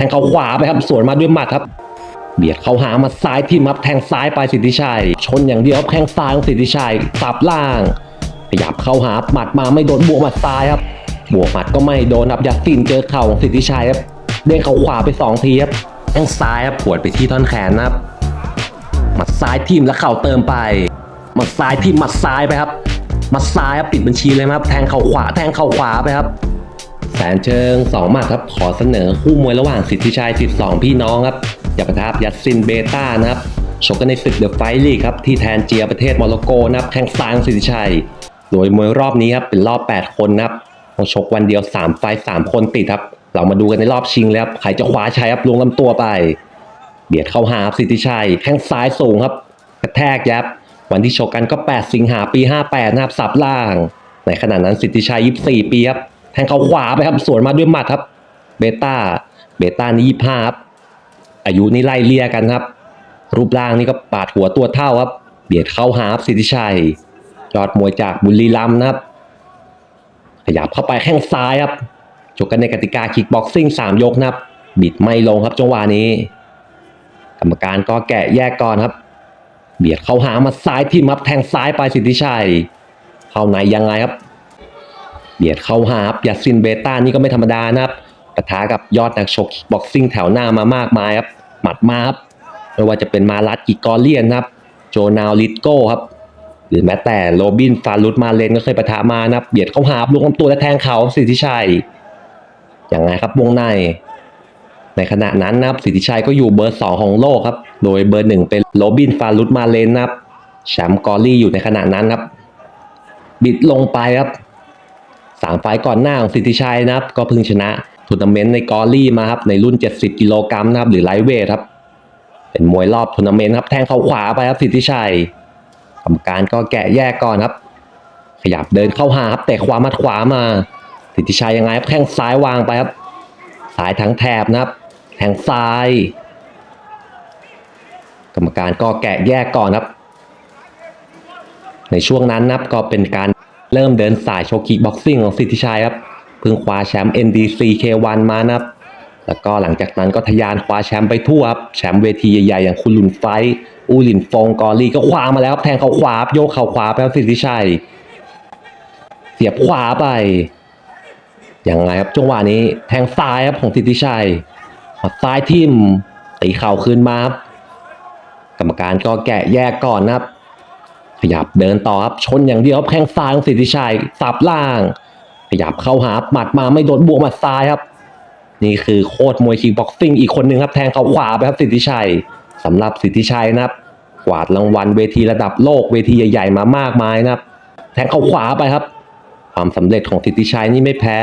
ทงเข้าขวาไปครับสวนมาด้วยหมัดครับเบียดเข้าหามาซ้ายทิ่มับแทงซ้ายไปสิทธิชัย ชนอย่างเดียวครับแข้งซ้ายของสิทธิชัยสับล่างขยับเข้าหาหมัดมาไม่โดนบวกหมัดซ้ายครับบวกหมัดก็ไม่โดนครับยัดสินเจอเข่าของสิทธิชัยครับเด้งเข้าขวาไปสองทีครับแข้งซ้ายครับปวดไปที่ท่อนแขนนะครับหมัดซ้ายทิ่มแล้วเข่าเติมไปหมัดซ้ายทิ่มหมัดซ้ายไปครับหมัดซ้ายครับปิดบัญชีเลยครับ แทงเข่าขวาแทงเข่าขวาไปครับ แสนเชิงสองหมัดครับขอเสนอคู่มวยระหว่างสิทธิชัยสิทธิสองพี่น้องครับอย่าประทับยัดซินเบต้านะครับชกกันในศึกเดอะไฟลีกครับที่แทนเจียประเทศโมร็อกโกนะครับแข้งซ้ายของสิทธิชัย โดยมวยรอบนี้ครับเป็นรอบ 8 คนนะครับต้องชกวันเดียว 3 ไฟท์3คนติดครับ เรามาดูกันในรอบชิงแล้วใครจะคว้าชัยครับลงลำตัวไป เบียดเข้าหาสิทธิชัยแข้งซ้ายสูงครับกระแทกยับ วันที่ชกกันก็ 8 สิงหาปี 58นะครับสับล่าง ในขณะนั้นสิทธิชัย 24 ปีครับ แทงเขาขวาไปครับ สวนมาด้วยหมัดครับ เบต้า เบต้านี่25ครับ อายุนี่ไล่เลี่ยกันครับ รูปร่างนี่ก็ปาดหัวตัวเท่าครับ เบียดเข้าหาครับสิทธิชัย ยอดมวยจากบุรีรัมย์นะครับ ขยับเข้าไปแข้งซ้ายครับชกกันในกติกาคิกบ็อกซิ่ง3ยกนะครับ บิดไม่ลงครับจังหวะนี้ กรรมการก็แกะแยกก่อนครับ เบียดเข้าหามาซ้ายทิ่มับแทงซ้ายไปสิทธิชัย เข้าในยังไงครับ เบียดเข้าหาครับยัดซินเบต้านี่ก็ไม่ธรรมดานะครับปะทะกับยอดนักชกบ็อกซิ่งแถวหน้ามามากมายครับหมัดมาครับไม่ว่าจะเป็นมาลัดกิกอเลียนครับ โจนาวลิโก้ครับ หรือแม้แต่โรบินฟารุตมาเลนก็เคยปะทะมานะครับเบียดเข้าหาลูกลำตัวและแทงเขาสิทธิชัยอยังไงครับวงใน ในขณะนั้นนะครับสิทธิชัยก็อยู่เบอร์ 2 ของโลกครับ โดยเบอร์หนึ่งเป็นโรบินฟารุตมาเลนนะครับแชมป์กอรี่อยู่ในขณะนั้นครับ บิดลงไปครับ สามไฟก่อนหน้าของสิทธิชัยนะครับ ก็เพิ่งชนะทัวร์นาเมนต์ในกอรี่มาครับในรุ่น 70 กิโลกรัมนะครับหรือไลท์เวทครับ เป็นมวยรอบทัวร์นาเมนต์ครับแทงเข้าขวาไปครับสิทธิชัยกรรมการก็แกะแยกก่อนครับ ขยับเดินเข้าหาครับแต่ขวามัดขวามา สิทธิชัยยังไงครับแข้งซ้ายวางไปครับสายทั้งแถบนะครับ แทงซ้าย กรรมการก็แกะแยกก่อนครับ ในช่วงนั้นนับก็เป็นการ เริ่มเดินสายโชว์คิกบ็อกซิ่งของสิทธิชัยครับเพิ่งคว้าแชมป์ NDC K1 มานะครับ แล้วก็หลังจากนั้นก็ทะยานคว้าแชมป์ไปทั่วครับ แชมป์เวทีใหญ่ๆ อย่างคุณลุนไฟ อูหลินฟงกอรีก็คว้ามาแล้วครับแทงเขาขวาโยกเขาขวาไปครับสิทธิชัย เสียบขวาไป อยังไงครับจังหวะนี้แทงซ้ายครับของสิทธิชัยหัดซ้ายทิ่มตีเข่าคืนมาครับกรรมการก็แกะแยกก่อนนะครับ ขยับเดินต่อครับชนอย่างเดียวครับแข้งซ้ายของสิทธิชัยสับล่าง ขยับเข้าหาหมัดมาไม่โดนบวกหมัดซ้ายครับ นี่คือโคตรมวยคิกบ็อกซิ่งอีกคนหนึ่งครับแทงเข่าขวาไปครับสิทธิชัยสำหรับสิทธิชัยนะครับกวาดรางวัลเวทีระดับโลกเวทีใหญ่ๆมามากมายนะครับ แทงเข่าขวาไปครับ ความสำเร็จของสิทธิชัยนี่ไม่แพ้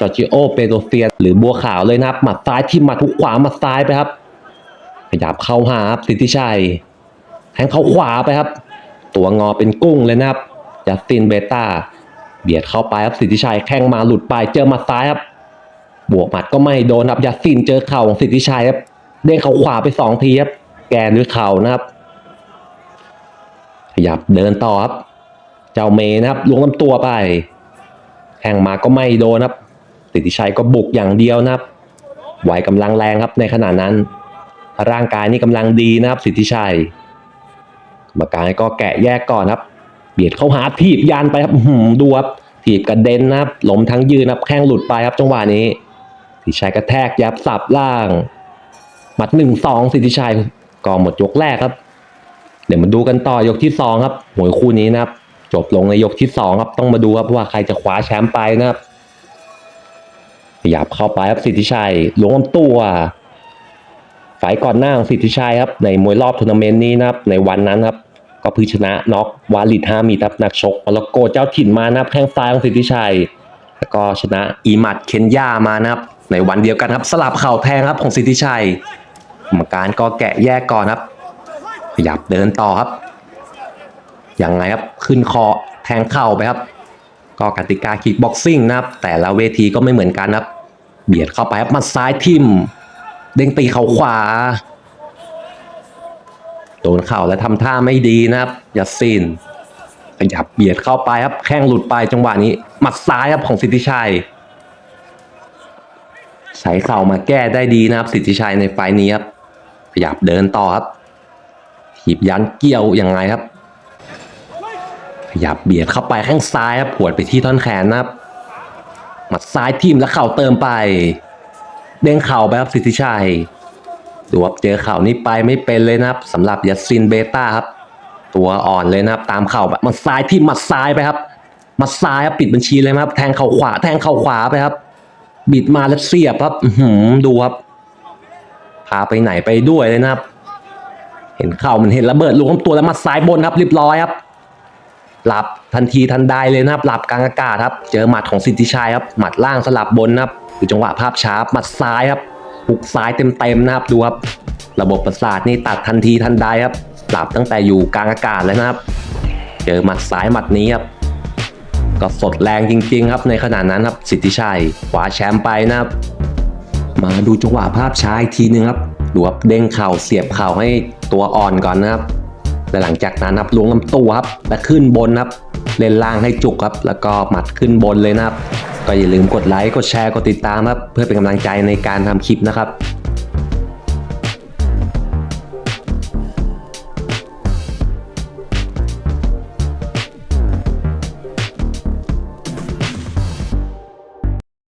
จอร์จิโอเปโตเซียหรือบัวขาวเลยนะครับหมัดซ้ายที่หมัดทุกขวาหมัดซ้ายไปครับ ขยับเข้าหาครับสิทธิชัย แทงเข้าขวาไปครับ ตัวงอเป็นกุ้งเลยนะครับจัสตินเบต้าเบียดเข้าไปครับสิทธิชัยแข้งมาหลุดไปเจอมัดซ้ายครับ บวกหมัดก็ไม่โดนครับยัดสินเจอเข่าของสิทธิชัยครับเด้งเข่าขวาไปสองทีครับแกนด้วยเข่านะครับ ขยับเดินต่อครับ เจ้าเมย์นะครับลวงลำตัวไปแข่งมาก็ไม่โดนครับสิทธิชัยก็บุกอย่างเดียวนะครับไหวกำลังแรงครับในขณะนั้น ร่างกายนี่กำลังดีนะครับ สิทธิชัย กรรมการก็แกะแยกก่อนครับ เบียดเข้าหาถีบยันไปครับหือดูครับถีบกระเด็นนะครับล้มทั้งยืนนะครับแข้งหลุดไปครับจังหวะนี้สิทธิชัยกระแทกยับสับล่างหมัดหนึ่งสองสิทธิชัยก็หมดยกแรกครับ เดี๋ยวมาดูกันต่อยกที่สองครับมวยคู่นี้นะครับ จบลงในยกที่สองครับต้องมาดูครับว่าใครจะคว้าแชมป์ไปนะครับขยับเข้าไปครับสิทธิชัยล้วงลำตัวฝ่ายก่อนหน้าของสิทธิชัยครับในมวยรอบทัวร์นาเมนต์นี้นะครับในวันนั้นครับ ก็พิ่งชนะน็อกวาลิดฮามีครับนักชกมร็อกโกเจ้าถิ่นมานับแข้งซ้ายของสิทธิชัย แล้วก็ชนะอีมัดเคนยามานะครับ ในวันเดียวกันครับ สลับเข่าแทงครับของสิทธิชัยกรรมการก็แกะแยกก่อนครับ ขยับเดินต่อครับยังไงครับขึ้นคอแทงเข่าไปครับก็กติกาคิกบ็อกซิ่งนะครับ แต่ละเวทีก็ไม่เหมือนกันครับ เบียดเข้าไปครับมัดซ้ายทิ่ม เด้งตีเข่าขวา โดนเข่าแล้วทำท่าไม่ดีนะครับยัดซินขยับเบียดเข้าไปครับ แข้งหลุดไปจังหวะนี้ หมัดซ้ายครับของสิทธิชัยใส่เข่ามาแก้ได้ดีนะครับ สิทธิชัยในไฟล์นี้ครับ ขยับเดินต่อครับถีบยันเกี่ยวยังไงครับ ขยับเบียดเข้าไปแข้งซ้ายครับหวดไปที่ท่อนแขนนะครับ หมัดซ้ายทิ่มแล้วเข่าเติมไป เด้งเข่าไปครับสิทธิชัย ดูว่าเจอเข่านี้ไปไม่เป็นเลยนะครับสำหรับยัสซินเบต้าครับ ตัวอ่อนเลยนะครับ ตามเข่าแบบมัดซ้ายที่มัดซ้ายไปครับมัดซ้ายครับปิดบัญชีเลยนะครับ แทงเข่าขวา แทงเข่าขวาไปครับ บิดมาแล้วเสียบครับอื้อหือดูครับ พาไปไหนไปด้วยเลยนะครับ เห็นเข่ามันเห็นระเบิดลงตัวแล้วมัดซ้ายบนครับเรียบร้อยครับหลับทันทีทันใดเลยนะครับ หลับกลางอากาศครับ เจอหมัดของสิทธิชัยครับ หมัดล่างสลับบนนะครับดูจังหวะภาพช้าหมัดซ้ายครับ หุกซ้ายเต็มๆนะครับดูครับ ระบบประสาทนี่ตัดทันทีทันใดครับหลับตั้งแต่อยู่กลางอากาศเลยนะครับ เจอหมัดซ้ายหมัดนี้ครับก็สดแรงจริง ๆ ครับในขณะนั้นครับสิทธิชัยคว้าแชมป์ไปนะครับ มาดูจังหวะภาพช้าอีกทีนึงครับดูครับเด้งเข่าเสียบเข่าให้ตัวอ่อนก่อนนะครับและหลังจากนั้นครับล้วงลำตัวครับและขึ้นบนครับ เล่นล่างให้จุกครับ แล้วก็หมัดขึ้นบนเลยนะครับ ก็อย่าลืมกดไลค์กดแชร์กดติดตามครับ เพื่อเป็นกำลังใจในการทำคลิปนะครับ